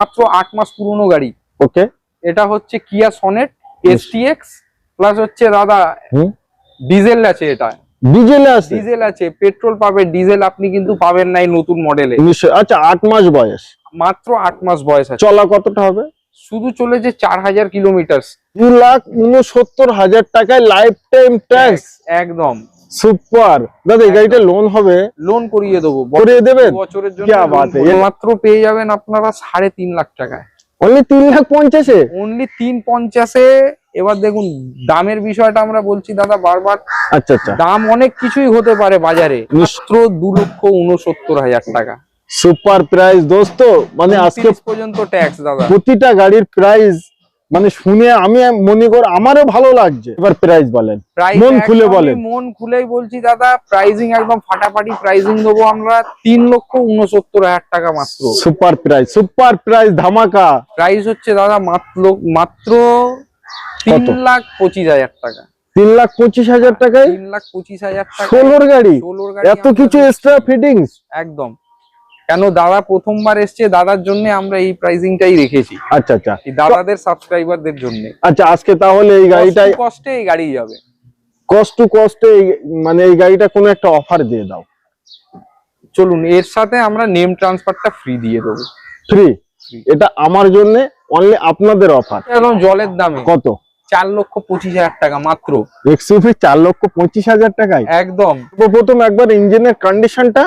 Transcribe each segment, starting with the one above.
মাত্র আট মাস পুরনো গাড়ি। ওকে। এটা হচ্ছে কিয়া সনেট এসটিএক্স প্লাস হচ্ছে দাদা ডিজেল আছে এটা। ডিজেলে আছে? ডিজেল আছে পেট্রোল পাবে ডিজেল আপনি কিন্তু পাবেন না এই নতুন মডেলে নিশ্চয় আচ্ছা আট মাস বয়স। মাত্র আট মাস বয়স আছে। চলা কতটা হবে? শুধু চলেছে চার হাজার কিলোমিটার দু লাখ উনসত্তর হাজার টাকায় লাইফ টাইম ট্যাক্স একদম। সুপার দাদা এই গাড়িটা লোন হবে? লোন করিয়ে দেবো। করিয়ে দেবেন? বছরের জন্য মাত্র পেয়ে যাবেন আপনারা সাড়ে তিন লাখ টাকায়। অনলি তিন লাখ পঞ্চাশে? অনলি তিন পঞ্চাশে। এবার দেখুন দামের বিষয়টা আমরা বলছি দাদা বারবার। আচ্ছা আচ্ছা। দাম অনেক কিছুই হতে পারে বাজারে। মাত্র দু লক্ষ উনসত্তর হাজার টাকা। সুপার প্রাইস দোস্ত। মানে আজকে পর্যন্ত ট্যাক্স দাদা। প্রতিটা গাড়ির প্রাইস মানে শুনে আমি মনে কর আমারও ভালো লাগছে। এবার প্রাইস বলেন। মন খুলে বলেন। মন খুলেই বলছি দাদা প্রাইজিং একদম ফাটাফাটি। প্রাইজিং দেবো আমরা তিন লক্ষ উনসত্তর হাজার টাকা মাত্র। সুপার প্রাইস সুপার প্রাইস ধামাকা। প্রাইস হচ্ছে দাদা মাত্র মাত্র তিন লাখ পঁচিশ হাজার টাকা। তিন লাখ পঁচিশ হাজার টাকায়? তিন লাখ পঁচিশ হাজার টাকা ষোলোর গাড়ি? ষোলোর গাড়ি এত কিছু এক্সট্রা ফিটিংস একদম। কেন দাদা প্রথমবার এসছে? দাদার জন্য আমরা এই প্রাইসিংটাই রেখেছি। আচ্ছা আচ্ছা। দাদাদের সাবস্ক্রাইবারদের জন্য। আচ্ছা আজকে তাহলে এই গাড়িটাই কষ্টে এই গাড়ি যাবে। কস্ট টু কস্টে মানে এই গাড়িটা কোনো একটা অফার দিয়ে দাও। চলুন এর সাথে আমরা নেম ট্রান্সফারটা ফ্রি দিয়ে দেবো। ফ্রি এটা আমার জন্য অনলি আপনাদের অফার একদম জলের দামে। কত? চার লক্ষ পঁচিশ হাজার টাকা মাত্র। এক্সইউভি চার লক্ষ পঁচিশ হাজার টাকায়? একদম। প্রথম একবার ইঞ্জিনের কন্ডিশনটা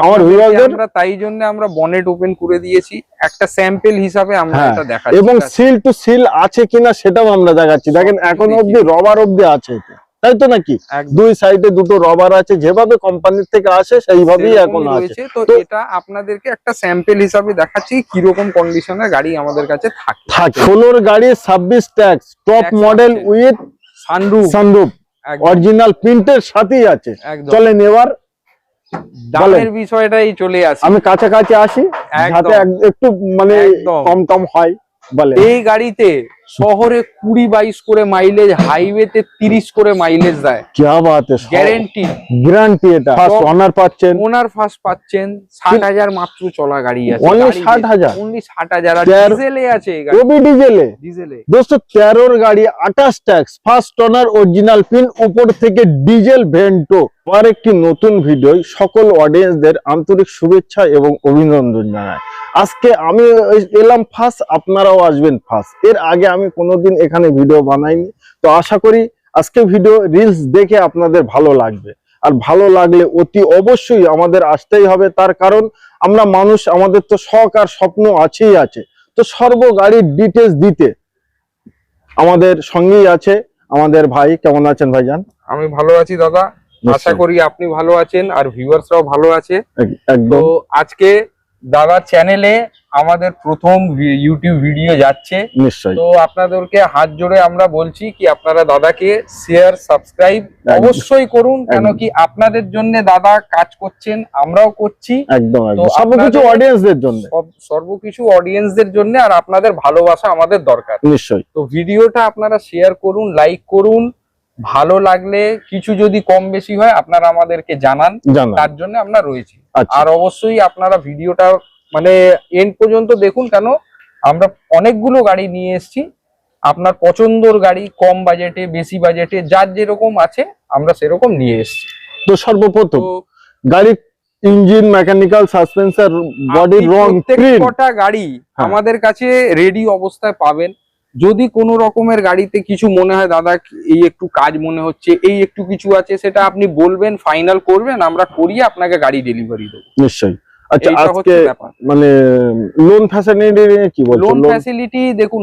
আমার ভিউয়ারদের আমরা তাই জন্য আমরা বনেট ওপেন করে দিয়েছি। একটা স্যাম্পল হিসাবে আমরা হ্যাঁ এটা দেখাচ্ছি। এবং সিল টু সিল আছে কিনা সেটাও আমরা দেখাচ্ছি। দেখেন এখন। অব্দি রবার অব্দি আছে তাই তো নাকি? দুই সাইডে দুটো রবার আছে যেভাবে কোম্পানির থেকে আসে সেইভাবেই এখন আছে। তো এটা আপনাদেরকে একটা স্যাম্পল হিসাবে দেখাচ্ছি কীরকম কন্ডিশনের গাড়ি আমাদের কাছে থাকে। থাকে ষোলোর গাড়ি ছাব্বিশ tax top model. With sunroof sunroof original প্রিন্টের সাথেই আছে। চলেন এবার দামের বিষয়টাই চলে আসে। আমি কাছাকাছি আসি। যাতে একটু মানে কম কম টম হয় বলে এই গাড়িতে শহরে কুড়ি বাইশ করে মাইলেজ হাইওয়েতে তিরিশ করে মাইলেজ দেয়। কিয়া বাত গ্যারেন্টি গ্যারান্টি এটা। ফার্স্ট ওনার পাচ্ছেন। ওনার ফার্স্ট পাচ্ছেন। ষাট হাজার মাত্র চলা গাড়ি আছে। ষাট হাজার? অনলি ষাট হাজার। ডিজেলে আছে ওবি ডিজেলে ডিজেলে দোস্তো তেরোর গাড়ি আটাশ tax first owner original pin উপর থেকে ডিজেল ভেন্টো। আর একটি নতুন ভিডিও সকল অডিয়েন্সদের আন্তরিক শুভেচ্ছা এবং অভিনন্দন জানায় আজকে আমি এলাম ফার্স্ট আপনারাও আসবেন ফার্স্ট এর আগে আমি কোনোদিন এখানে ভিডিও বানাইনি। তো আশা করি আজকে ভিডিও রিলস দেখে আপনাদের ভালো লাগবে। আর ভালো লাগলে অতি অবশ্যই আমাদের আসতেই হবে। তার কারণ আমরা মানুষ আমাদের তো শখ আর স্বপ্ন আছেই আছে। তো সর্ব গাড়ির ডিটেলস দিতে আমাদের সঙ্গেই আছে আমাদের ভাই। কেমন আছেন ভাইজান? আমি ভালো আছি দাদা। আশা করি আপনি ভালো আছেন আর ভিউয়ার্সরাও ভালো আছে। তো আজকে দাদার চ্যানেলে আমাদের প্রথম ইউটিউব ভিডিও যাচ্ছে। নিশ্চয়ই। তো আপনাদেরকে হাত জোড়ে আমরা বলছি কি আপনারা দাদাকে শেয়ার সাবস্ক্রাইব অবশ্যই করুন কেন কি আপনাদের জন্য দাদা কাজ করছেন আমরাও করছি। একদম সবকিছু অডিয়েন্সদের জন্য। সর্বকিছু অডিয়েন্সদের জন্য আর আপনাদের ভালোবাসা আমাদের দরকার। নিশ্চয়ই। তো ভিডিওটা আপনারা শেয়ার করুন লাইক করুন ভালো লাগলে কিছু যদি কম বেশি হয় আপনারা আমাদেরকে জানান। তার জন্য আমরা রয়েছি। আচ্ছা। আর অবশ্যই আপনারা ভিডিওটা মানে এন্ড পর্যন্ত দেখুন কেন আমরা অনেকগুলো গাড়ি নিয়ে এসেছি। আপনার পছন্দর গাড়ি কম বাজেটে বেশি বাজেটে যার যেরকম আছে আমরা সেরকম নিয়ে এসেছি। তো সর্বপ্রথম গাড়ির ইঞ্জিন মেকানিক্যাল সাসপেন্সার বডি রং কটা গাড়ি হ্যাঁ। আমাদের কাছে রেডি অবস্থায় পাবেন। যদি কোনো রকমের গাড়িতে কিছু মনে হয় দাদা এই একটু কাজ মনে হচ্ছে এই একটু কিছু আছে সেটা আপনি বলবেন ফাইনাল করবেন আমরা করিয়ে আপনাকে গাড়ি ডেলিভারি দেবো। নিশ্চয়ই। আচ্ছা আজকে মানে লোন ফ্যাসিলিটি কি বলছো ফ্যাসিলিটি দেখুন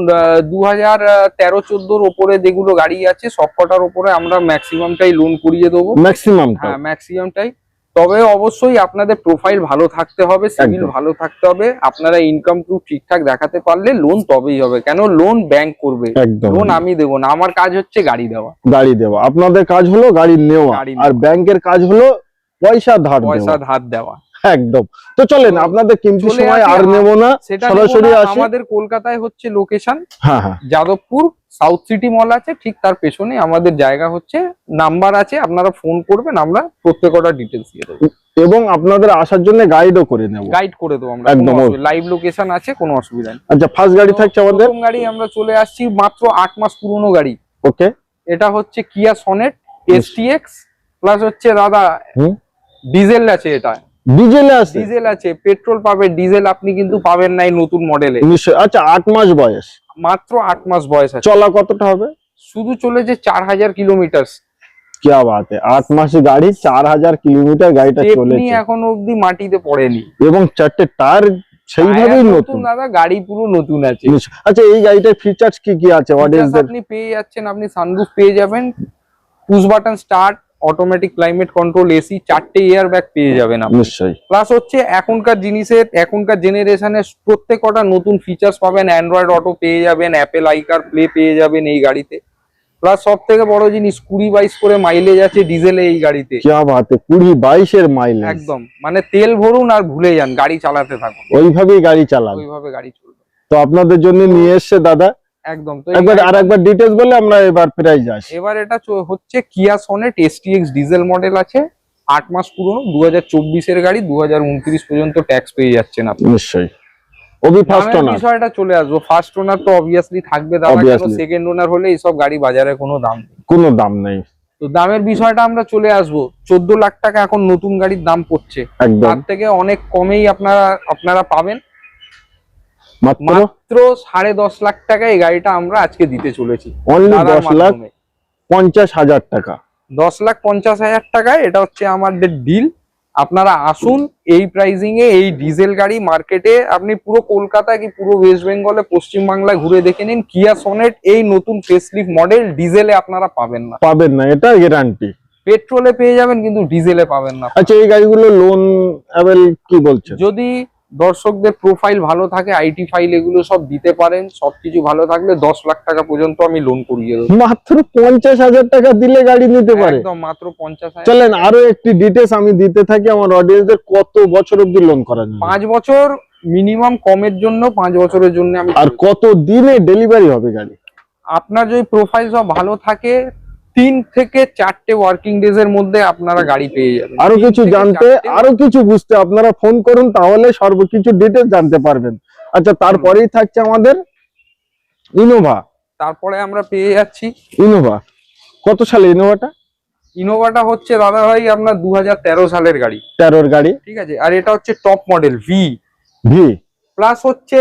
যেগুলো গাড়ি আছে সবকটার আমরা ম্যাক্সিমামটাই লোন করিয়ে দেবো। ম্যাক্সিমাম হ্যাঁ ম্যাক্সিমামটাই তবে অবশ্যই আপনাদের প্রোফাইল ভালো থাকতে হবে সিভিল ভালো থাকতে হবে। আপনারা ইনকাম প্রুফ ঠিকঠাক দেখাতে পারলে লোন তবেই হবে। কেন? লোন ব্যাংক করবে। লোন আমি দেবো না। আমার কাজ হচ্ছে গাড়ি দেওয়া। গাড়ি দেওয়া। আপনাদের কাজ হলো গাড়ি নেওয়া। আর। ব্যাংকের কাজ হলো পয়সা ধার পয়সা ধার দেওয়া। একদম। তো চলেন আপনাদের কিমতি সময় আর নেব না সরাসরি আসি। আমাদের কলকাতায় হচ্ছে লোকেশন হ্যাঁ হ্যাঁ। যাদবপুর সাউথ সিটি মল আছে ঠিক তার পেছনে আমাদের জায়গা হচ্ছে নাম্বার আছে আপনারা ফোন করবেন আমরা প্রত্যেকটা ডিটেলস দিয়ে দেবো। এবং আপনাদের আসার জন্য গাইডও করে নেব। গাইড করে দেবো আমরা একদম। লাইভ লোকেশন আছে কোনো অসুবিধা নেই। আচ্ছা ফার্স্ট গাড়ি থাকছে আমাদের? প্রথম গাড়ি আমরা চলে আসছি মাত্র আট মাস পুরনো গাড়ি। ওকে এটা হচ্ছে কিয়া সনেট এসটিএক্স প্লাস হচ্ছে দাদা ডিজেল আছে এটা। ডিজেলে আছে ডিজেল আছে পেট্রোল পাবে ডিজেল আপনি কিন্তু পাবেন না এই নতুন মডেলে নিশ্চয় আচ্ছা আট মাস বয়স মাত্র আট মাস বয়স আছে চলা কতটা হবে শুধু চলেছে চার হাজার কিলোমিটার क्या बात है আট মাসে গাড়ি চার হাজার কিলোমিটার গাড়িটা স্টেপনি চলেছে এখনো অব্দি মাটিতে পড়েনি এবং চারটে টায়ার সেইভাবেই টায়ার নতুন দাদা গাড়ি পুরো নতুন আছে নিশ্চয়। আচ্ছা এই গাড়িটার ফিচার্স কি কি আছে হোয়াট ইজ Features আপনি পেয়ে যাচ্ছেন আপনি সানরুফ পেয়ে যাবেন push button start automatic climate control AC চারটে এয়ার ব্যাগ পেয়ে যাবেন নিশ্চয়ই। প্লাস হচ্ছে এখনকার জিনিসের এখনকার জেনারেশনের প্রত্যেক কটা নতুন ফিচার্স পাবেন। অ্যান্ড্রয়েড অটো পেয়ে যাবেন অ্যাপেল আইকার প্লে পেয়ে যাবেন এই গাড়িতে। প্লাস সব থেকে বড় জিনিস কুড়ি বাইশ করে মাইলেজ আছে ডিজেলে এই গাড়িতে। কুড়ি বাইশের মাইল একদম। মানে তেল ভরুন আর ভুলে যান গাড়ি চালাতে থাকুন। ওইভাবেই গাড়ি চালান। ওইভাবে গাড়ি চলবে। তো আপনাদের জন্য নিয়ে এসছে দাদা একদম তো একবার আর একবার বলে আমরা এবার প্রাইস আসি। এবার এটা হচ্ছে কিয়া সনেট এসটিএক্স ডিজেল মডেল আছে। আট মাস পুরনো দু চব্বিশের গাড়ি দু পর্যন্ত ট্যাক্স পেয়ে যাচ্ছেন আপনি। নিশ্চয়ই। ওবি ফার্স্ট ওনার বিষয়টা চলে আসব। ফার্স্ট ওনার তো অবভিয়াসলি থাকবে দাদা সেকেন্ড ওনার হলে এইসব গাড়ি বাজারে কোনো দাম নেই। কোনো দাম নেই। তো দামের বিষয়টা আমরা চলে আসব। চোদ্দ লাখ টাকা এখন নতুন গাড়ির দাম পড়ছে। তার থেকে অনেক কমেই আপনারা আপনারা পাবেন। মাত্র? সাড়ে দশ লাখ টাকা এই গাড়িটা আমরা আজকে দিতে চলেছি। অনলি দশ লাখ পঞ্চাশ হাজার টাকা। দশ লাখ পঞ্চাশ হাজার টাকায় এটা হচ্ছে আমাদের ডিল আপনারা আসুন এই প্রাইজিং এ এই ডিজেল গাড়ি মার্কেটে আপনি পুরো কলকাতা কি পুরো ওয়েস্ট বেঙ্গলে পশ্চিম বাংলায় ঘুরে দেখে নিন। কিয়া সনেট এই নতুন ফেসলিফ মডেল ডিজেলে আপনারা পাবেন না। পাবেন না এটা গ্যারান্টি পেট্রোলে পেয়ে যাবেন কিন্তু ডিজেলে পাবেন না। আচ্ছা এই গাড়িগুলো লোন অ্যাভেল কি বলছে যদি দর্শকদের প্রোফাইল ভালো থাকে আইটি ফাইল এগুলো সব দিতে পারেন সবকিছু ভালো থাকলে দশ লাখ টাকা পর্যন্ত আমি লোন করিয়ে দেবো। মাত্র পঞ্চাশ হাজার টাকা দিলে গাড়ি নিতে পারে। একদম মাত্র পঞ্চাশ চলেন আরও একটি ডিটেলস আমি দিতে থাকি আমার অডিয়েন্সদের কত বছর অব্দি লোন করা পাঁচ বছর মিনিমাম কমের জন্য পাঁচ বছরের জন্য আমি আর কত দিনে ডেলিভারি হবে গাড়ি? আপনার যদি প্রোফাইল সব ভালো থাকে তিন থেকে চারটে ওয়ার্কিং ডেজ এর মধ্যে আপনারা গাড়ি পেয়ে যাবেন। আরও কিছু জানতে আরও কিছু বুঝতে আপনারা ফোন করুন তাহলে সর্বকিছু ডিটেলস জানতে পারবেন। আচ্ছা তারপরেই থাকছে আমাদের ইনোভা তারপরে আমরা পেয়ে যাচ্ছি ইনোভা কত সালে ইনোভাটা ইনোভাটা হচ্ছে দাদা ভাই আপনার দু হাজার তেরো সালের গাড়ি। তেরোর গাড়ি। ঠিক আছে আর এটা হচ্ছে top model V V plus হচ্ছে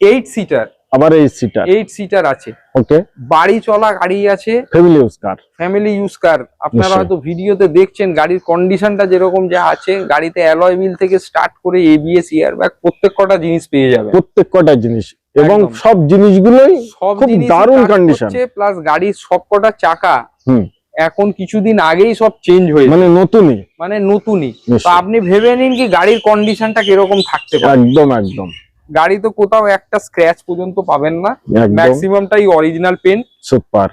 এইট সিটার আবার এই সিটার এইট সিটার আছে। ওকে বাড়ি চলা গাড়ি আছে। Family use car family use car আপনারা। হয়তো ভিডিওতে দেখছেন গাড়ির কন্ডিশনটা যেরকম যা আছে গাড়িতে অ্যালয় হুইল থেকে স্টার্ট করে এবিএস ইয়ার ব্যাগ প্রত্যেক কটা জিনিস পেয়ে যাবে প্রত্যেক কটা জিনিস। এবং সব জিনিসগুলোই সব খুব দারুণ condition। প্লাস গাড়ির সবকটা চাকা হুম। এখন কিছুদিন আগেই সব চেঞ্জ হয়েছে মানে নতুনই। মানে নতুনই। তো আপনি ভেবে নিন কি গাড়ির কন্ডিশনটা কীরকম থাকতে পারে। একদম একদম। গাড়ি তো কোথাও একটা স্ক্র্যাচ পর্যন্ত পাবেন না। ম্যাক্সিমামটাই অরিজিনাল পেন সুপার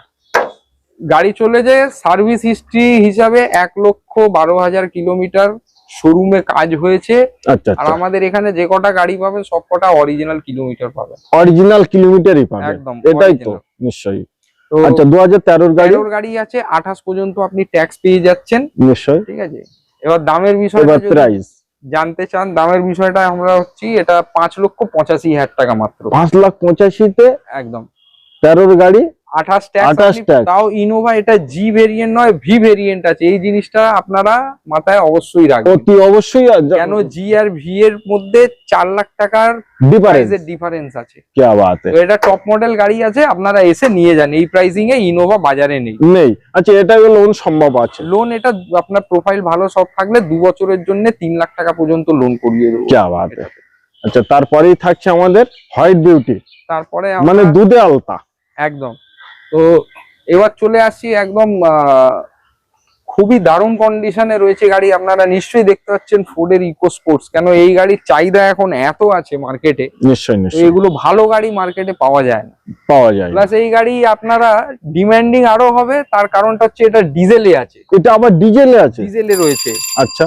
গাড়ি চলে যায় সার্ভিস হিস্ট্রি হিসাবে এক লক্ষ বারো হাজার কিলোমিটার শোরুমে কাজ হয়েছে। আচ্ছা আর আচ্ছা আমাদের এখানে যে কটা গাড়ি পাবে সব কটা অরিজিনাল কিলোমিটার পাবে অরিজিনাল কিলোমিটারই পাবে একদম, এটাই তো নিশ্চয়ই। আচ্ছা দু হাজার তেরোর গাড়ি? গাড়ি আছে আঠাশ পর্যন্ত আপনি ট্যাক্স পেয়ে যাচ্ছেন। নিশ্চয়ই। ঠিক আছে? এবার দামের এবার প্রাইস জানতে চান দামের বিষয়টা আমরা হচ্ছি এটা পাঁচ লক্ষ পঁচাশি হাজার টাকা মাত্র। পাঁচ লাখ পঁচাশিতে একদম। তেরোর গাড়ি? আঠাশ ট্যাক্স তাও ইনোভা এটা জি ভেরিয়েন্ট নয় ভি ভেরিয়েন্ট আছে। এই জিনিসটা আপনারা মাথায় অবশ্যই অবশ্যই জি আর ভি এর মধ্যে চার লাখ টাকার ডিফারেন্স এটা টপ মডেল গাড়ি আছে আপনারা এসে নিয়ে যান। এই প্রাইসিং এ ইনোভা বাজারে নেই। নেই। আচ্ছা এটা লোন সম্ভব আছে? লোন এটা আপনার প্রোফাইল ভালো সব থাকলে দু বছরের জন্য তিন লাখ টাকা পর্যন্ত লোন করিয়ে দেবো। আচ্ছা তারপরেই থাকছে আমাদের হোয়াইট বিউটি তারপরে মানে দুধে আলতা। একদম। তো এবার চলে আসছি একদম খুবই দারুণ কন্ডিশনে রয়েছে গাড়ি। আপনারা নিশ্চয়ই দেখতে পাচ্ছেন ফোর্ডের ইকো স্পোর্টস কেন এই গাড়ির চাহিদা এখন এত আছে মার্কেটে নিশ্চয়ই এগুলো ভালো গাড়ি মার্কেটে পাওয়া যায় না। পাওয়া যায় প্লাস এই গাড়ি আপনারা ডিমান্ডিং আরও হবে তার কারণটা হচ্ছে এটা ডিজেলে আছে। এটা আবার ডিজেলে আছে? ডিজেলে রয়েছে। আচ্ছা।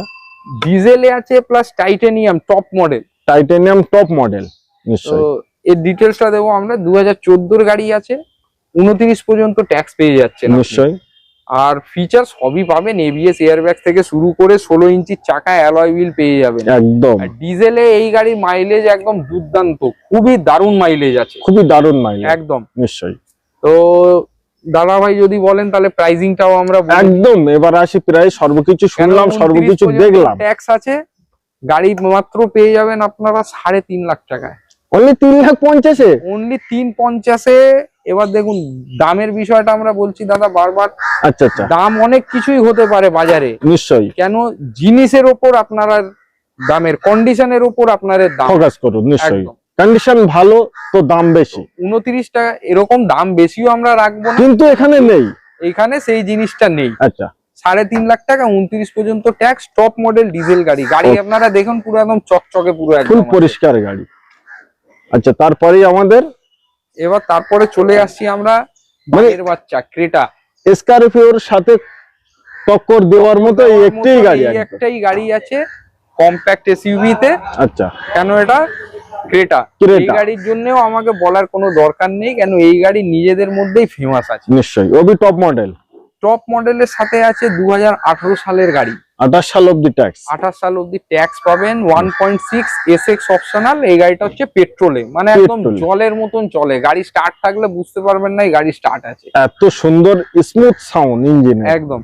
ডিজেলে আছে plus titanium top model titanium top model নিশ্চয়ই। এর ডিটেলসটা দেবো আমরা। দু হাজার চোদ্দোর গাড়ি আছে। উনত্রিশ পর্যন্ত ট্যাক্স পেয়ে যাচ্ছেন আপনি। নিশ্চয়ই। আর ফিচার সবই পাবেন এবিএস এয়ারব্যাগ থেকে শুরু করে ষোলো ইঞ্চির চাকা অ্যালয় হুইল পেয়ে যাবেন। একদম। ডিজেলে এই গাড়ির মাইলেজ একদম দুর্দান্ত খুবই দারুণ মাইলেজ আছে। খুবই দারুণ মাইলেজ একদম। নিশ্চয়ই। তো দাদা ভাই যদি বলেন তাহলে প্রাইজিংটাও আমরা একদম এবার আসি প্রায় সর্বকিছু শুনলাম সর্বকিছু দেখলাম। ট্যাক্স আছে গাড়ি মাত্র পেয়ে যাবেন আপনারা সাড়ে তিন লাখ টাকায়। অনলি তিন লাখ পঞ্চাশে? অনলি তিন পঞ্চাশে। এবার দেখুন দামের বিষয়টা আমরা বলছি দাদা বারবার। আচ্ছা আচ্ছা। দাম অনেক কিছুই হতে পারে বাজারে। নিশ্চয়ই। কেন? জিনিসের ওপর আপনারা দামের কন্ডিশনের ওপর আপনাদের দাম। ফোকাস করুন নিশ্চয়ই। কন্ডিশন ভালো তো দাম বেশি। উনত্রিশ টাকা এরকম দাম বেশিও আমরা রাখব না। কিন্তু এখানে নেই। এখানে সেই জিনিসটা নেই। আচ্ছা। সাড়ে তিন লাখ টাকা উনত্রিশ পর্যন্ত ট্যাক্স টপ মডেল ডিজেল গাড়ি। গাড়ি আপনারা দেখুন পুরো একদম চকচকে পুরো একদম। পরিষ্কার গাড়ি। আচ্ছা তারপরেই আমাদের এবার তারপরে চলে আসছি আমরা মানে- বাঘের বাচ্চা ক্রেটা। স্করপিওর সাথে টক্কর দেওয়ার মতো একটাই গাড়ি একটাই গাড়ি আছে কম্প্যাক্ট এসইউভি তে আচ্ছা। কেন এটা? ক্রেটা। এই গাড়ির জন্যও আমাকে বলার কোনো দরকার নেই কেন এই গাড়ি নিজেদের মধ্যেই ফেমাস আছে। নিশ্চয়ই। ওবি টপ মডেল টপ মডেলের সাথে আছে দু হাজার আঠারো সালের গাড়ি। আঠাশ সাল অব্দি ট্যাক্স আঠাশ সাল অব্দি ট্যাক্স পাবেন one point six S X optional এই গাড়িটা হচ্ছে পেট্রোলে মানে একদম জলের মতন চলে। গাড়ি স্টার্ট থাকলে বুঝতে পারবেন না এই গাড়ি স্টার্ট আছে। এত সুন্দর স্মুথ সাউন্ড ইঞ্জিন একদম।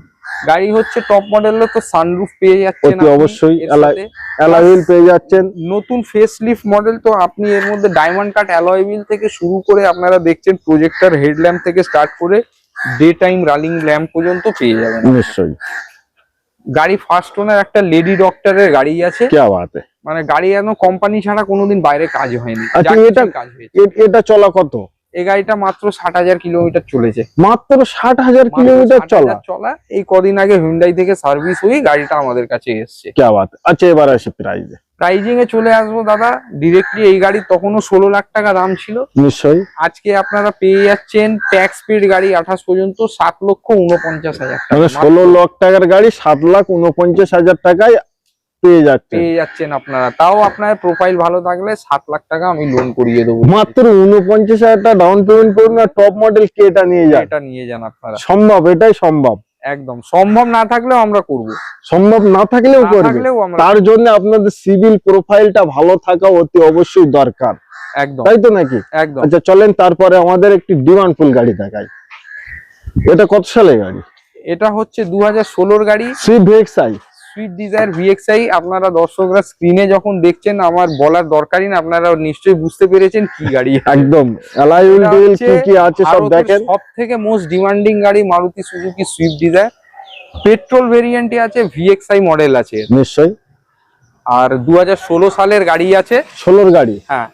গাড়ি হচ্ছে টপ মডেলের তো সানরুফ পেয়ে যাচ্ছেন অবশ্যই, অ্যালয়- পেয়ে যাচ্ছেন। নতুন ফেস লিফট মডেল তো আপনি এর মধ্যে ডায়মন্ড কাট অ্যালয় হুইল থেকে শুরু করে আপনারা দেখছেন প্রজেক্টর হেডল্যাম্প থেকে স্টার্ট করে ডে টাইম রানিং ল্যাম্প পর্যন্ত পেয়ে যাবেন। নিশ্চয়ই। গাড়ি ফার্স্ট ওনার একটা লেডি ডক্টরের গাড়ি আছে। কে বাত? মানে গাড়ি যেন কোম্পানি ছাড়া কোনোদিন বাইরে কাজ হয়নি। আচ্ছা, এটা- কাজ হয়েছে। এটা চলা কত? এই গাড়িটা মাত্র ষাট হাজার কিলোমিটার চলেছে। মাত্র ষাট হাজার কিলোমিটার চলা? চলা এই কদিন আগে হুন্ডাই থেকে সার্ভিস হয়ে গাড়িটা আমাদের কাছে এসছে। কে বাত? আচ্ছা এবার আসি প্রাইজে প্রাইজিং এ চলে আসব দাদা। ডিরেক্টলি এই গাড়ি তখনও ষোলো লাখ টাকা দাম ছিল। নিশ্চয়ই। আজকে আপনারা পেয়ে যাচ্ছেন ট্যাক্স পেড গাড়ি আঠাশ পর্যন্ত সাত লক্ষ উনপঞ্চাশ হাজার টাকা। মানে ষোলো লাখ টাকার গাড়ি সাত লাখ উনপঞ্চাশ হাজার টাকায় পেয়ে পেয়ে যাচ্ছেন আপনারা। তাও আপনার প্রোফাইল ভালো থাকলে সাত লাখ টাকা আমি লোন করিয়ে দেবো। মাত্র উনপঞ্চাশ হাজার টাকা ডাউন পেমেন্ট করুন আর টপ মডেল নিয়ে যান। এটা নিয়ে যান আপনারা। সম্ভব এটাই সম্ভব। একদম। সম্ভব না থাকলেও আমরা করব। সম্ভব না থাকলেও করব। তার জন্য আপনাদের সিভিল প্রোফাইলটা ভালো থাকা অতি অবশ্যই দরকার। একদম। তাই তো নাকি? একদম। আচ্ছা চলেন তারপরে আমাদের একটি ডিমান্ড ফুল গাড়ি দেখাই। এটা কত সালে গাড়ি? এটা হচ্ছে দু হাজার গাড়ি। Swift VXI Swift Dzire VXI আপনারা দর্শকরা স্ক্রিনে যখন দেখছেন আমার বলার দরকারই না আপনারা নিশ্চয়ই বুঝতে পেরেছেন কি গাড়ি একদম। অ্যালাইউল কি কি আছে সব দেখেন। সব থেকে মোস্ট ডিমান্ডিং গাড়ি Maruti Suzuki Swift Dzire petrol ভেরিয়েন্টে আছে ভিএক্সআই মডেল আছে। নিশ্চয়ই। আর দু হাজার ষোলো সালের গাড়ি আছে। ষোলোর গাড়ি। হ্যাঁ।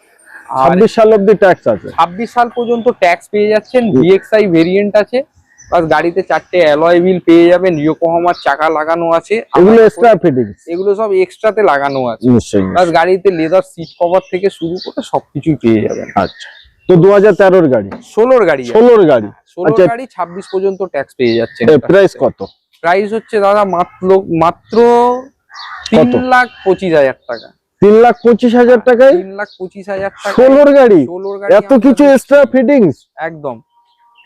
আর ছাব্বিশ সাল অব্দি ট্যাক্স আছে। ছাব্বিশ সাল পর্যন্ত ট্যাক্স পেয়ে যাচ্ছেন ভিএক্সআই ভেরিয়েন্ট আছে। প্লাস গাড়িতে চারটে অ্যালয় হুইল পেয়ে যাবেন ইয়োকোহামার চাকা লাগানো আছে। এগুলো এক্সট্রা ফিটিংস এগুলো সব এক্সট্রাতে লাগানো আছে। প্লাস গাড়িতে লেদার সিট কভার থেকে শুরু করে সবকিছুই পেয়ে যাবেন। আচ্ছা তো দু হাজার তেরোর গাড়ি? ষোলোর গাড়ি। ষোলোর গাড়ি। ষোলোর আচ্ছা। গাড়ি ছাব্বিশ পর্যন্ত ট্যাক্স পেয়ে যাচ্ছে। প্রাইস কত? প্রাইস হচ্ছে দাদা মাত্র মাত্র তিন লাখ পঁচিশ হাজার টাকা। তিন লাখ পঁচিশ হাজার টাকায়? তিন লাখ পঁচিশ হাজার টাকা। ষোলোর গাড়ি? ষোলোর গাড়ি এত কিছু এক্সট্রা ফিটিংস একদম।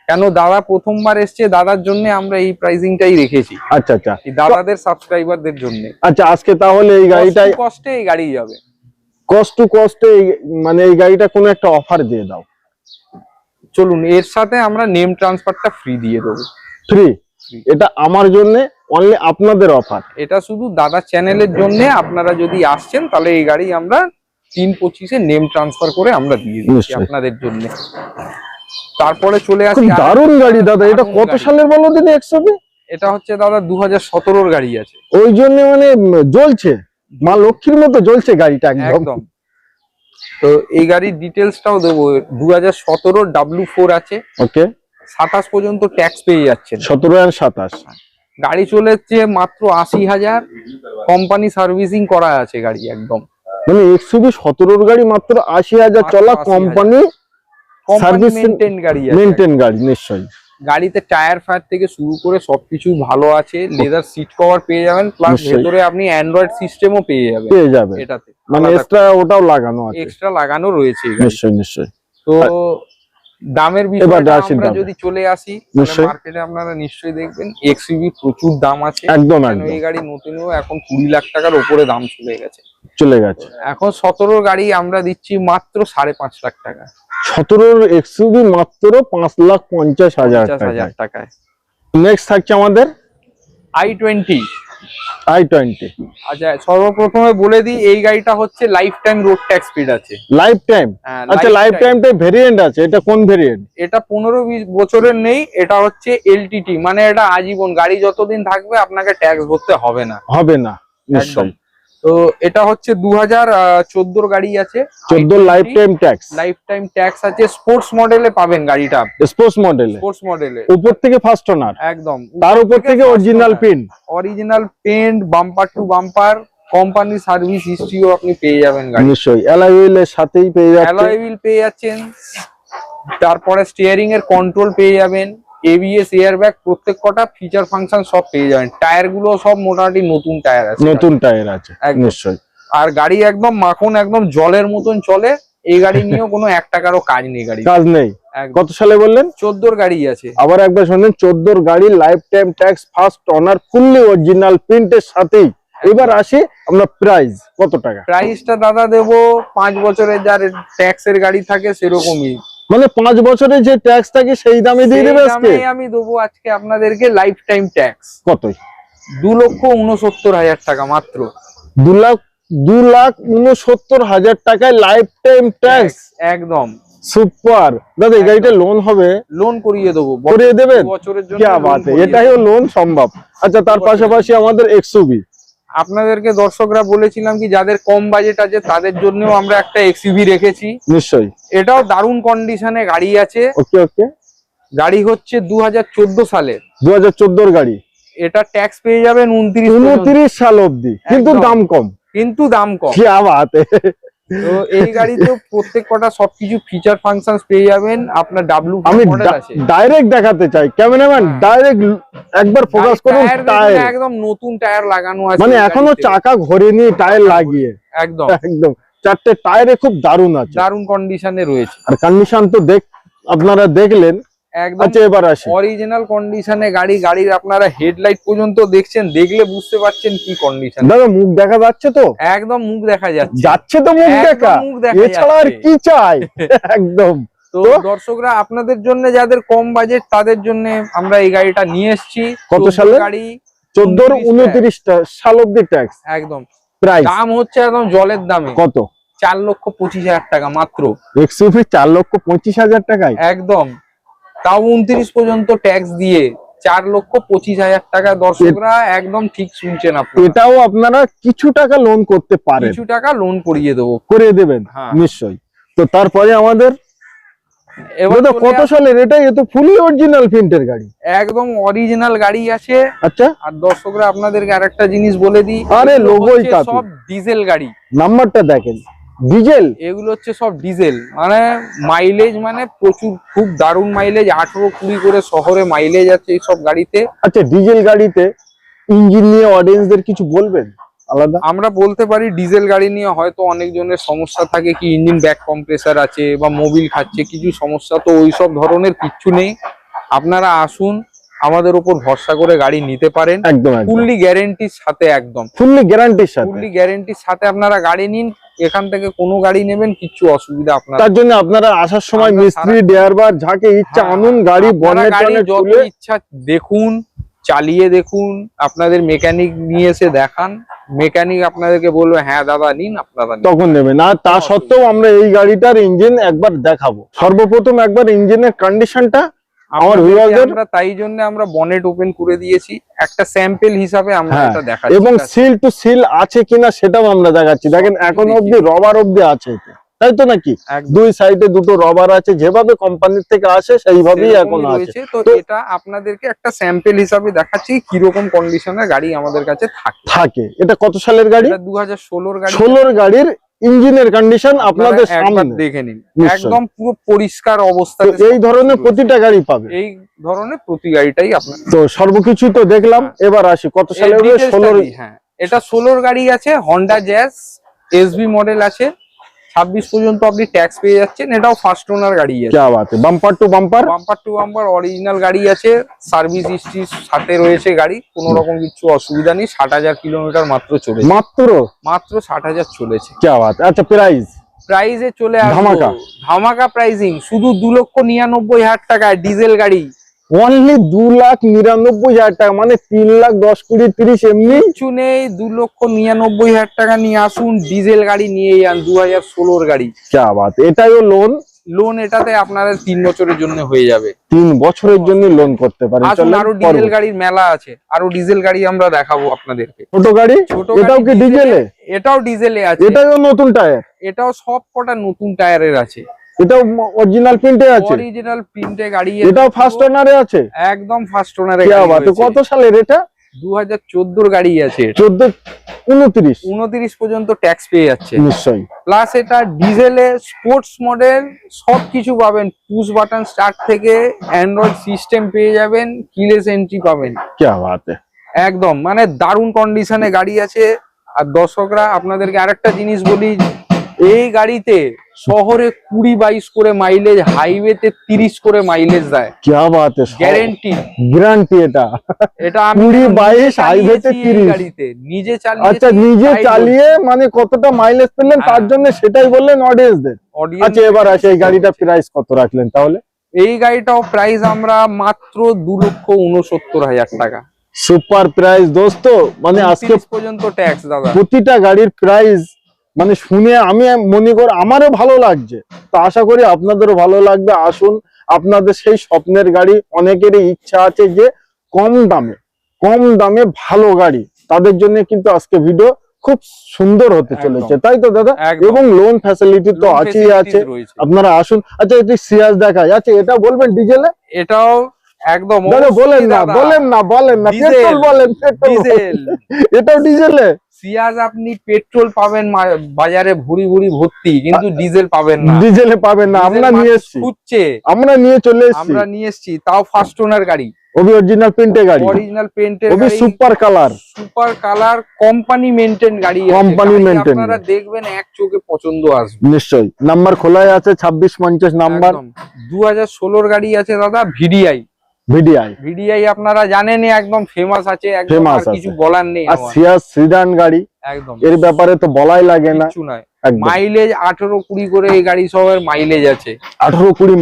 কেন দাদা প্রথমবার এসছে? দাদার জন্য আমরা এই প্রাইসিংটাই রেখেছি। আচ্ছা আচ্ছা। দাদাদের সাবস্ক্রাইবারদের জন্য। আচ্ছা আজকে তাহলে এই গাড়িটাই কষ্টে এই গাড়ি যাবে। কস্ট টু কস্টে মানে এই গাড়িটা কোনো একটা অফার দিয়ে দাও। চলুন এর সাথে আমরা নেম ট্রান্সফারটা ফ্রি দিয়ে দেবো। ফ্রি এটা আমার জন্য অনলি আপনাদের অফার এটা শুধু দাদা চ্যানেলের জন্য আপনারা যদি আসছেন তাহলে এই গাড়ি আমরা তিন পঁচিশে নেম ট্রান্সফার করে আমরা দিয়ে দিচ্ছি আপনাদের জন্য। তারপরে চলে আসি দারুণ গাড়ি দাদা। এটা কত। সালের বলো দিন একশো এটা হচ্ছে দাদা দু হাজার গাড়ি আছে। ওই জন্য মানে জ্বলছে। মা লক্ষ্মীর মতো জ্বলছে গাড়িটা একদম। তো এই গাড়ির ডিটেলসটাও দেবো। দু হাজার সতেরো ডাব্লু ফোর আছে। ওকে। সাতাশ পর্যন্ত ট্যাক্স পেয়ে যাচ্ছে সতেরো আর সাতাশ। গাড়ি চলেছে মাত্র আশি হাজার। কোম্পানি সার্ভিসিং করা আছে গাড়ি একদম। মানে একশো সতেরোর গাড়ি মাত্র আশি হাজার চলা কোম্পানি গাড়ি আছে। গাড়ি নিশ্চয়ই। গাড়িতে টায়ার ফায়ার থেকে শুরু করে সবকিছু ভালো আছে লেদার সিট কভার পেয়ে যাবেন প্লাস ভেতরে আপনি অ্যান্ড্রয়েড সিস্টেমও পেয়ে যাবেন পেয়ে এটাতে। মানে এক্সট্রা ওটাও লাগানো আছে। এক্সট্রা লাগানো রয়েছে নিশ্চয়ই নিশ্চয়ই। তো দামের বিষয়টা আমরা যদি চলে আসি মার্কেটে আপনারা নিশ্চয়ই দেখবেন এক্সইভি প্রচুর দাম আছে। একদম এই গাড়ি নতুনও এখন কুড়ি লাখ টাকার উপরে দাম চলে গেছে। চলে গেছে। এখন সতেরোর গাড়ি আমরা দিচ্ছি মাত্র সাড়ে পাঁচ লাখ টাকা সতেরোর এক্সইউভি মাত্র পাঁচ লাখ পঞ্চাশ হাজার হাজার টাকায়। নেক্সট থাকছে আমাদের আই টোয়েন্টি আই টোয়েন্টি। আচ্ছা সর্বপ্রথমে বলে দিই এই গাড়িটা হচ্ছে life time road tax speed আছে। লাইফ টাইম হ্যাঁ, আচ্ছা লাইফ টাইমটা ভেরিয়েন্ট আছে এটা কোন ভেরিয়েন্ট এটা পনেরো বছরের নেই এটা হচ্ছে এলটিটি মানে এটা আজীবন। গাড়ি যতদিন থাকবে আপনাকে ট্যাক্স ভরতে হবে না। হবে না নিশ্চয়ই। তো এটা হচ্ছে দু হাজার চোদ্দোর গাড়ি আছে। চোদ্দ life time tax life time tax আছে। স্পোর্টস মডেলে পাবেন গাড়িটা। স্পোর্টস মডেলে স্পোর্টস মডেলে উপর থেকে ফার্স্ট ওনার একদম। তার উপর থেকে original paint original paint bumper to bumper company service হিস্ট্রিও আপনি পেয়ে যাবেন গাড়ি। নিশ্চয়ই। অ্যালয় হুইলের সাথেই পেয়ে যাচ্ছে অ্যালয় হুইল পেয়ে যাচ্ছেন। তারপরে স্টিয়ারিং এর কন্ট্রোল পেয়ে যাবেন। এবিএস এয়ার ব্যাগ প্রত্যেক কটা ফিচার ফাংশন সব পেয়ে যাবেন। টায়ারগুলো সব মোটামুটি নতুন টায়ার আছে। নতুন টায়ার আছে। নিশ্চয়ই। আর গাড়ি একদম মাখন একদম জলের মতন চলে এই গাড়ি নিয়েও কোনো এক টাকারও কাজ নেই গাড়ি কাজ নেই। কত সালে বললেন? চোদ্দোর গাড়ি আছে। আবার একবার শুনলেন চোদ্দোর গাড়ি life time tax first owner fully original প্রিন্টের সাথেই। এবার আসি আমরা প্রাইস কত টাকা? প্রাইসটা দাদা দেবো পাঁচ বছরের যার ট্যাক্সের গাড়ি থাকে সেরকমই। মানে পাঁচ বছরের যে ট্যাক্স থাকে সেই দামে দিয়ে দেবে আজকে? আমি দেবো আজকে আপনাদেরকে লাইফ টাইম ট্যাক্স কতই? দু লক্ষ উনসত্তর হাজার টাকা মাত্র। দু লাখ দু লাখ উনসত্তর হাজার টাকায় লাইফ টাইম ট্যাক্স একদম। সুপার দাদা এই গাড়িটা লোন হবে? লোন করিয়ে দেবো। করিয়ে দেবেন? বছরের জন্য এটাই লোন সম্ভব। আচ্ছা তার পাশাপাশি আমাদের এক্সুবি আপনাদেরকে দর্শকরা বলেছিলাম কি যাদের কম বাজেট আছে তাদের জন্য আমরা একটা এক্সইভি রেখেছি। নিশ্চয়ই। এটাও দারুণ কন্ডিশনে গাড়ি আছে। ওকে ওকে। গাড়ি হচ্ছে দু হাজার চোদ্দ সালে। দু হাজার চোদ্দোর গাড়ি। এটা ট্যাক্স পেয়ে যাবেন উনত্রিশ উনত্রিশ সাল অব্দি কিন্তু দাম কম। কিন্তু দাম কম। তো এই গাড়িতেও প্রত্যেক কটা সবকিছু ফিচার ফাংশন পেয়ে যাবেন। আপনার ডাব্লু আমি ডাইরেক্ট দেখাতে চাই। ক্যামেরাম্যান হ্যাঁ। ডাইরেক্ট একবার ফোকাস করুন টায়ার একদম নতুন টায়ার লাগানো আছে মানে এখনও চাকা ঘোরেনি টায়ার লাগিয়ে। একদম। একদম। চারটে টায়ারে খুব দারুণ আছে। দারুণ কন্ডিশনে রয়েছে। আর কন্ডিশন তো দেখ আপনারা দেখলেন একদম আচ্ছা এবার আসি। অরিজিনাল কন্ডিশনে গাড়ি গাড়ির আপনারা হেডলাইট পর্যন্ত দেখছেন দেখলে বুঝতে পারছেন কি কন্ডিশন দাদা মুখ দেখা যাচ্ছে তো? একদম মুখ দেখা যাচ্ছে। যাচ্ছে তো মুখ দেখা? মুখ দেখা এছাড়া আর কি চাই? একদম। তো? দর্শকরা আপনাদের জন্য যাদের কম বাজেট তাদের জন্য আমরা এই গাড়িটা নিয়ে এসেছি। কত 14 সালে? গাড়ি চোদ্দোর উনত্রিশটা সাল অব্দি ট্যাক্স। একদম। প্রাইস দাম হচ্ছে একদম জলের দামে। কত? চার লক্ষ পঁচিশ হাজার টাকা মাত্র। এক্সইউভি চার লক্ষ পঁচিশ হাজার টাকায়? একদম। তাও উনত্রিশ পর্যন্ত ট্যাক্স দিয়ে চার লক্ষ পঁচিশ হাজার টাকা দর্শকরা একদম ঠিক শুনছেন আপনারা। এটাও আপনারা কিছু টাকা লোন করতে পারেন। কিছু টাকা লোন করিয়ে দেবো। করে দেবেন হ্যাঁ। নিশ্চয়ই। তো তারপরে আমাদের কত সালের? এটা এ তো ফুলি অরিজিনাল প্রিন্টের গাড়ি। একদম অরিজিনাল গাড়ি আছে। আচ্ছা। আর দর্শকরা আপনাদেরকে আরেকটা জিনিস বলে দিই। আরে, লোগোই সব ডিজেল গাড়ি। নাম্বারটা দেখেন। ডিজেল? এগুলো হচ্ছে সব ডিজেল। মানে মাইলেজ মানে প্রচুর খুব দারুণ মাইলেজ আঠেরো কুড়ি করে শহরে মাইলেজ আছে এইসব গাড়িতে। আচ্ছা ডিজেল গাড়িতে ইঞ্জিন নিয়ে অডিয়েন্সদের কিছু বলবেন? আলাদা? আমরা বলতে পারি ডিজেল গাড়ি নিয়ে হয়তো অনেকজনের সমস্যা থাকে কি ইঞ্জিন ব্যাক কম্প্রেসার আছে বা মোবিল খাচ্ছে কিছু সমস্যা তো ওই সব ধরনের কিচ্ছু নেই। আপনারা আসুন আমাদের উপর ভরসা করে গাড়ি নিতে পারেন। একদম ফুললি গ্যারেন্টির সাথে একদম। ফুললি গ্যারান্টির সাথে। ফুললি গ্যারেন্টির সাথে আপনারা গাড়ি নিন। এখান থেকে কোনো গাড়ি নেবেন কিচ্ছু অসুবিধা আপনার তার জন্য আপনারা আসার সময় মিস্ত্রি ড্রাইভার যাকে ইচ্ছা হ্যাঁ, আনুন গাড়ি গাড়ি যত ইচ্ছা দেখুন চালিয়ে দেখুন আপনাদের মেকানিক নিয়ে এসে দেখান মেকানিক আপনাদেরকে বলবে হ্যাঁ দাদা নিন আপনারা তখন নেবেন। আর তা সত্ত্বেও আমরা এই গাড়িটার ইঞ্জিন একবার দেখাবো। সর্বপ্রথম একবার ইঞ্জিনের কন্ডিশনটা আমার তাই জন্য আমরা বনেট ওপেন করে দিয়েছি। একটা স্যাম্পল হিসাবে আমরা হ্যাঁ, এটা দেখাচ্ছি। এবং সিল টু সিল আছে কিনা সেটাও আমরা দেখাচ্ছি। দেখেন এখন। অব্দি রবার অব্দি আছে তাই তো নাকি? দুই সাইডে দুটো রবার আছে যেভাবে কোম্পানির থেকে আসে সেইভাবেই এখন আছে। তো এটা আপনাদেরকে একটা স্যাম্পল হিসাবে দেখাচ্ছি কীরকম কন্ডিশনের গাড়ি আমাদের কাছে থাকে। থাকে। এটা কত সালের গাড়ি? দু হাজার ষোলোর গাড়ি। ষোলোর গাড়ির ইঞ্জিনের কন্ডিশন আপনাদের সামনে। দেখে নিন। একদম পুরো পরিষ্কার অবস্থা এই ধরনের প্রতিটা গাড়ি পাবে। এই ধরনের প্রতি গাড়িটাই আপনার। তো সর্বকিছু তো দেখলাম এবার আসি কত সালে এর হবে? details টা ষোলোর হ্যাঁ এটা ষোলোর গাড়ি আছে হন্ডা জ্যাজ এসবি মডেল আছে। ছাব্বিশ পর্যন্ত আপনি ট্যাক্স পেয়ে যাচ্ছেন এটাও ফার্স্ট ওনার গাড়ি আছে। Bumper to bumper bumper to bumper original গাড়ি আছে সার্ভিস হিস্ট্রির সাথে রয়েছে গাড়ি কোনো রকম কিছু অসুবিধা নেই ষাট হাজার কিলোমিটার মাত্র চলেছে। মাত্র? মাত্র ষাট হাজার চলেছে। আচ্ছা প্রাইস প্রাইজে চলে আসব ধামাকা। ধামাকা প্রাইজিং শুধু দু লক্ষ নিরানব্বই হাজার টাকায় ডিজেল গাড়ি। অনলি দু লাখ নিরানব্বই হাজার টাকা মানে তিন লাখ দশ কুড়ি তিরিশ এমনি? শুনে নেই দু লক্ষ নিরানব্বই হাজার টাকা নিয়ে আসুন ডিজেল গাড়ি নিয়ে যান দু হাজার ষোলোর গাড়ি। চা বাদ এটাইও লোন লোন এটাতে আপনাদের তিন বছরের জন্য হয়ে যাবে। তিন বছরের জন্য লোন করতে পারেন আসলে আরও ডিজেল গাড়ির মেলা আছে আরও ডিজেল গাড়ি আমরা দেখাবো আপনাদেরকে। ছোট গাড়ি? এটাও কি ডিজেলে এটাও ডিজেলে আছে। এটাও নতুন টায়ার এটাও সব কটা নতুন টায়ারের আছে। এটাও অরিজিনাল প্রিন্টে আছে? অরিজিনাল প্রিন্টে গাড়ি এটাও ফার্স্ট ওনারে আছে? একদম ফার্স্ট ওনারে গাড়ি তো কত সালের এটা? 2014 এর গাড়ি আছে 14 29 29 পর্যন্ত ট্যাক্স পেয়ে যাচ্ছে। নিশ্চয়ই। প্লাস এটা ডিজেলে স্পোর্টস মডেল সবকিছু পাবেন। পুশ বাটন স্টার্ট থেকে অ্যান্ড্রয়েড সিস্টেম পেয়ে যাবেন কিলেস এন্ট্রি পাবেন। কি বাত। একদম মানে দারুণ কন্ডিশনে গাড়ি আছে। আর দর্শকরা আপনাদেরকে আরেকটা জিনিস বলি এই গাড়িতে শহরে কুড়ি বাইশ করে মাইলেজ হাইওয়েতে তিরিশ করে মাইলেজ দেয় क्या बात है গ্যারেন্টি গ্যারান্টি এটা এটা আমি কুড়ি, নিজে বাইশ, highway-তে চালিয়েছি এই 30 গাড়িতে নিজে চালিয়ে আচ্ছা নিজে চালিয়ে মানে কতটা মাইলেজ পেলেন তার হ্যাঁ। জন্য সেটাই বললেন অডিয়েন্সদের আচ্ছা এবার আসে এই গাড়িটা প্রাইস কত রাখলেন তাহলে এই গাড়িটাও প্রাইস আমরা মাত্র দু লক্ষ উনসত্তর হাজার টাকা সুপার প্রাইস দোস্ত মানে আজকে 29 পর্যন্ত ট্যাক্স দাদা প্রতিটা গাড়ির প্রাইস মানে শুনে আমি মনে করি আমারও ভালো লাগছে। তো আশা করি আপনাদেরও ভালো লাগবে। আসুন আপনাদের সেই স্বপ্নের গাড়ি অনেকেরই ইচ্ছা আছে যে কম দামে কম দামে ভালো গাড়ি। তাদের জন্য কিন্তু আজকে ভিডিও খুব সুন্দর হতে চলেছে। তাই তো দাদা? এবং লোন ফ্যাসিলিটি তো আছেই আছে। আপনারা আসুন। আচ্ছা এটি সিয়াজ দেখায়। আচ্ছা এটা বলবেন ডিজেলে এটাও একদম বলেন না। বলেন না বলেন না পেট্রোল বলেন ডিজেল। এটাও ডিজেলে? সিয়াজ আপনি পেট্রোল পাবেন বাজারে ভুরি ভুরি ভর্তি কিন্তু ডিজেল পাবেন না। ডিজেলে পাবেন না আমরা নিয়ে এসছি। খুঁজছে। আমরা নিয়ে চলে এসেছি। আমরা নিয়ে এসেছি তাও ফার্স্ট ওনার গাড়ি। ওবি অরিজিনাল প্রিন্টে গাড়ি। অরিজিনাল পেন্টের Obi super colour super colour company maintain গাড়ি। Company গাড়ি আপনারা দেখবেন এক চোখে পছন্দ আসবে। নিশ্চয়ই। নাম্বার খোলাই আছে ছাব্বিশ পঞ্চাশ নাম্বার দু হাজার ষোলোর গাড়ি আছে দাদা ভিডিআই ভিডিআই ভিডিআই আপনারা জানেনই একদম ফেমাস আছে একদম আর কিছু বলার নেই আর সিয়াস সিডান গাড়ি একদম। এর ব্যাপারে তো বলাই লাগে না। কিছু নয়। মাইলেজ আঠেরো কুড়ি করে এই গাড়ি সবের মাইলেজ আছে।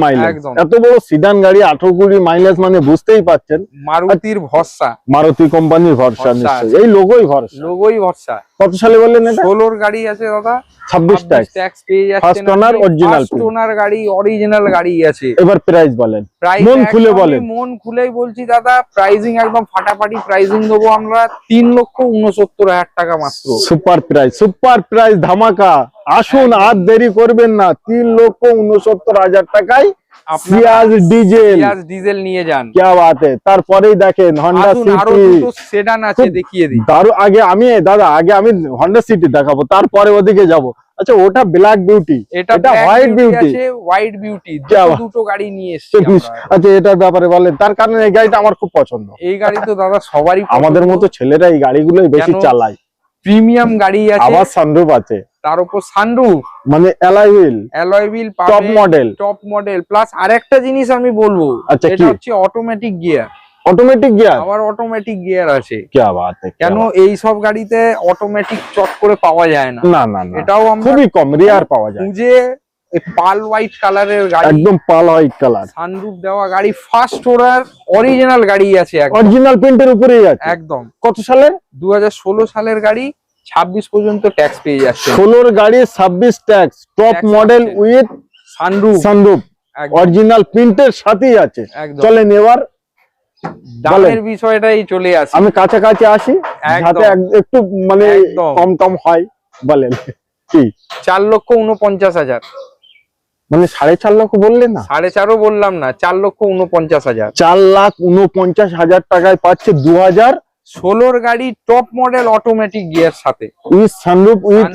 মাইলেজ এত বড় সিডান গাড়ি আঠারো কুড়ি মাইলেজ মানে বুঝতেই পাচ্ছেন। মারুতির ভরসা। মারুতি কোম্পানির ভরসা ভরসা নিশ্চয়ই। এই লোগোই ভরসা। লোগোই ভরসা। কত সালে বললেন এটা? ষোলোর গাড়ি আছে দাদা ছাব্বিশ ট্যাক্স ট্যাক্স পেয়ে যাচ্ছেন First owner, original first owner গাড়ি অরিজিনাল গাড়ি আছে। এবার প্রাইস বলেন। মন খুলে বলেন। মন খুলেই বলছি দাদা প্রাইজিং একদম ফাটাফাটি প্রাইজিং দেবো আমরা। তিন লক্ষ উনসত্তর হাজার টাকা মাত্র। সুপার প্রাইস সুপার প্রাইস ধামাকা। আসুন আর দেরি করবেন না। তিন লক্ষ উনসত্তর হাজার টাকায় ডিজেল। ডিজেল নিয়ে যান। তারপরেই দেখেন আগে আমি দাদা আগে আমি হন্ডা সিটি দেখাবো তারপরে ওদিকে যাব। আচ্ছা ওটা ব্ল্যাক বিউটি এটা হোয়াইট বিউটি হোয়াইট বিউটি দুটো গাড়ি নিয়ে এসেছে আচ্ছা এটার ব্যাপারে বলেন। তার কারণে এই গাড়িটা আমার খুব পছন্দ। এই গাড়ি তো দাদা সবারই আমাদের মতো ছেলেরা এই গাড়িগুলোই বেশি চালায়। প্রিমিয়াম গাড়ি আছে। আবার সানরুফ আছে। তার উপর সানরুফ মানে alloy wheel top model top model plus আরেকটা জিনিস আমি বলব আচ্ছা, এটা হচ্ছে অটোমেটিক গিয়ার অটোমেটিক গিয়ার আবার অটোমেটিক গিয়ার আছে। কেন এই সব গাড়িতে অটোমেটিক চট করে পাওয়া যায় না। না না এটাও খুবই কম রেয়ার পাওয়া যায়। যে পাল হোয়াইট কালারের গাড়ি। একদম পাল হোয়াইট কালার সানরুফ দেওয়া গাড়ি ফার্স্ট ওরার অরিজিনাল গাড়ি আছে অরিজিনাল পেন্টের উপরে আছে। একদম। কত সালের? 2016 সালের গাড়ি। ছাব্বিশ পর্যন্ত ট্যাক্স পেয়ে যাচ্ছে। ষোলোর গাড়ি ছাব্বিশ tax top model with sunroof sunroof original প্রিন্টের সাথেই আছে। চলেন এবার দামের বিষয়টাই চলে আসে। আমি কাছাকাছি আসি যাতে একটু মানে কম টম হয় বলেন। কি? চার লক্ষ উনপঞ্চাশ হাজার। মানে সাড়ে চার লক্ষ বললেন না? সাড়ে চারও বললাম না চার লক্ষ উনপঞ্চাশ হাজার। চার লাখ উনপঞ্চাশ হাজার টাকায় পাচ্ছে দু হাজার ষোলোর গাড়ি টপ মডেল অটোমেটিক গিয়ার সাথে। উইথ সানরুফ উইথ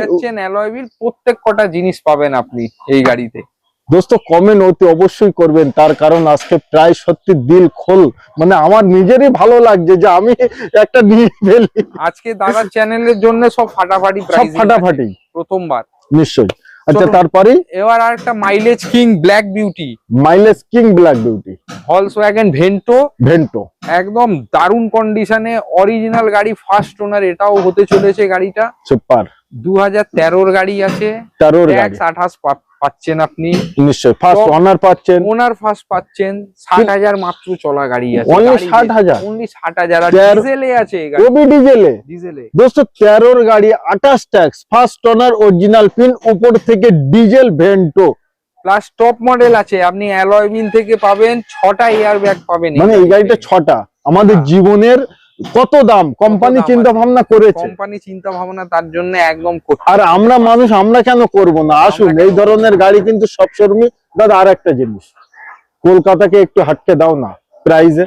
যাচ্ছেন অ্যালয়বিল প্রত্যেক কটা জিনিস পাবেন আপনি এই গাড়িতে। দোস্ত কমেন্ট অতি অবশ্যই করবেন তার কারণ আজকে প্রায় সত্যি দিল খোল। মানে আমার নিজেরই ভালো লাগছে যে আমি একটা নিয়ে ফেলি। আজকে দাদার চ্যানেলের জন্য সব ফাটাফাটি সব ফাটাফাটি। প্রথমবার। নিশ্চয়ই। আচ্ছা তারপরে? এবার আর একটা mileage king black beauty mileage king black beauty halls wagon Vento Vento একদম দারুণ কন্ডিশনে অরিজিনাল গাড়ি ফার্স্ট ওনার এটাও হতে চলেছে গাড়িটা। সুপার দু হাজার তেরোর গাড়ি আছে। তেরোর গাড়ি। ট্যাক্স আঠাশ পাচ্ছেন আপনি। নিশ্চয়ই ফার্স্ট অনার পাচ্ছেন। ওনার ফার্স্ট পাচ্ছেন ষাট হাজার মাত্র চলা গাড়ি আছে Only 60,000? অনলি ষাট হাজার ডিজেলে আছে গাড়ি। ওবি ডিজেলে ডিজেলে দোস্ত তেরোর গাড়ি আঠাশ ট্যাক্স ফার্স্ট অরিজিনাল পিন উপর থেকে diesel Vento plus top model আছে আপনি অ্যালয় বিল থেকে পাবেন ছটা এয়ার ব্যাগ পাবেন মানে এই গাড়িটা ছটা। আমাদের হ্যাঁ। জীবনের কত দাম? কোম্পানি চিন্তা ভাবনা করেছে। কোম্পানি চিন্তা ভাবনা তার জন্য একদম আর আমরা মানুষ আমরা কেন করব না? আসুন এই ধরনের গাড়ি কিন্তু সব শোরুমই দাদা আর একটা জিনিস। কলকাতাকে একটু হাটকে দাও না প্রাইজে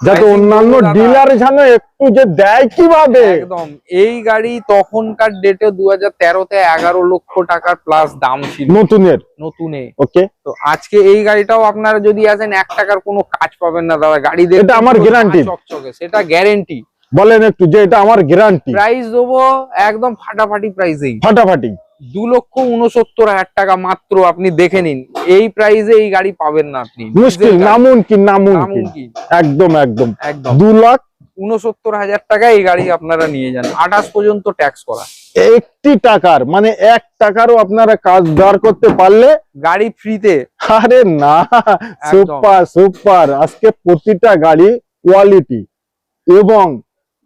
যাতে অন্যান্য ডিলার যেন একটু যে দেয় কীভাবে? একদম। এই গাড়ি তখনকার ডেটে দু হাজার তেরোতে এগারো লক্ষ টাকার প্লাস দাম ছিল। নতুনের? নতুনে। ওকে তো আজকে এই গাড়িটাও আপনারা যদি আসেন এক টাকার কোনো কাজ পাবেন না দাদা গাড়ি এটা আমার। চকচকে সেটা গ্যারেন্টি বলেন একটু যে এটা আমার গ্যারান্টি প্রাইস দেবো একদম ফাটাফাটি প্রাইসেই ফাটাফাটি। দু লক্ষ উনসত্তর হাজার টাকা মাত্র আপনি দেখে নিন। এই প্রাইজে এই গাড়ি পাবেন না আপনি। মুশকিল নামুন কি নামুন কি একদম একদম। একদম। দু লাখ উনসত্তর হাজার টাকা এই গাড়ি আপনারা নিয়ে যান। আঠাশ পর্যন্ত ট্যাক্স করা। একটি টাকার মানে এক টাকারও আপনারা কাজ বার করতে পারলে গাড়ি ফ্রিতে আরে না সুপার সুপার আজকে প্রতিটা গাড়ি কোয়ালিটি এবং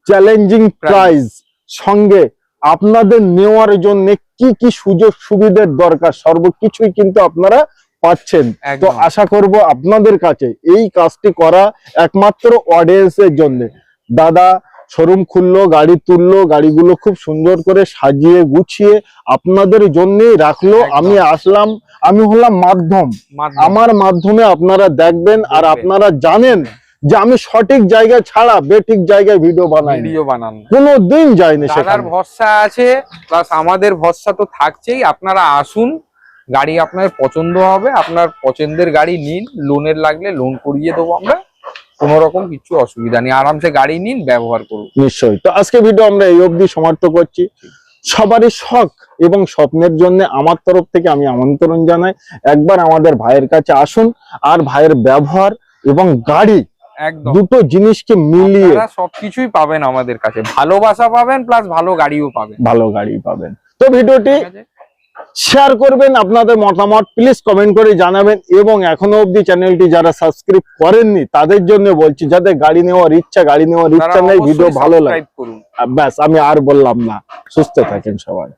চ্যালেঞ্জিং প্রাইস সঙ্গে আপনাদের নেওয়ার জন্য কি কি সুযোগ সুবিধার দরকার? সর্বকিছুই কিন্তু আপনারা পাচ্ছেন। তো আশা করব আপনাদের কাছে এই কাজটি করা একমাত্র অডিয়েন্সের জন্য। দাদা শোরুম খুললো গাড়ি তুললো গাড়িগুলো খুব সুন্দর করে সাজিয়ে গুছিয়ে আপনাদের জন্যই রাখল। আমি আসলাম আমি হলাম মাধ্যম। মাধ্যম। আমার মাধ্যমে আপনারা দেখবেন আর আপনারা জানেন যে আমি সঠিক জায়গায় ছাড়া বেঠিক জায়গায় ভিডিও বানাই ভিডিও বানান কোনো দিন যায়নি সেখানে। ভরসা আছে প্লাস আমাদের ভরসা তো থাকছেই। আপনারা আসুন গাড়ি আপনার পছন্দ হবে আপনার পছন্দের গাড়ি নিন লোনের লাগলে লোন করিয়ে দেবো আমরা। কোনো রকম কিছু অসুবিধা নেই আরামসে গাড়ি নিন ব্যবহার করুন। নিশ্চয়ই। তো আজকে ভিডিও আমরা এই অবধি সমাপ্ত করছি। সবারই শখ এবং স্বপ্নের জন্য আমার তরফ থেকে আমি আমন্ত্রণ জানাই। একবার আমাদের ভাইয়ের কাছে আসুন আর ভাইয়ের ব্যবহার এবং গাড়ি দুটো জিনিসকে মিলিয়ে। সবকিছুই পাবেন আমাদের কাছে। ভালোবাসা পাবেন প্লাস ভালো গাড়িও পাবেন। ভালো গাড়ি পাবেন। তো ভিডিওটি শেয়ার করবেন আপনাদের মতামত প্লিজ কমেন্ট করে জানাবেন এবং এখনও অবধি চ্যানেলটি যারা সাবস্ক্রাইব করেননি তাদের জন্য বলছি যাদের গাড়ি নেওয়ার ইচ্ছা গাড়ি নেওয়ার ইচ্ছা নেই ভিডিও ভালো লাগে। ব্যাস আমি আর বললাম না। সুস্থ থাকেন সবাই।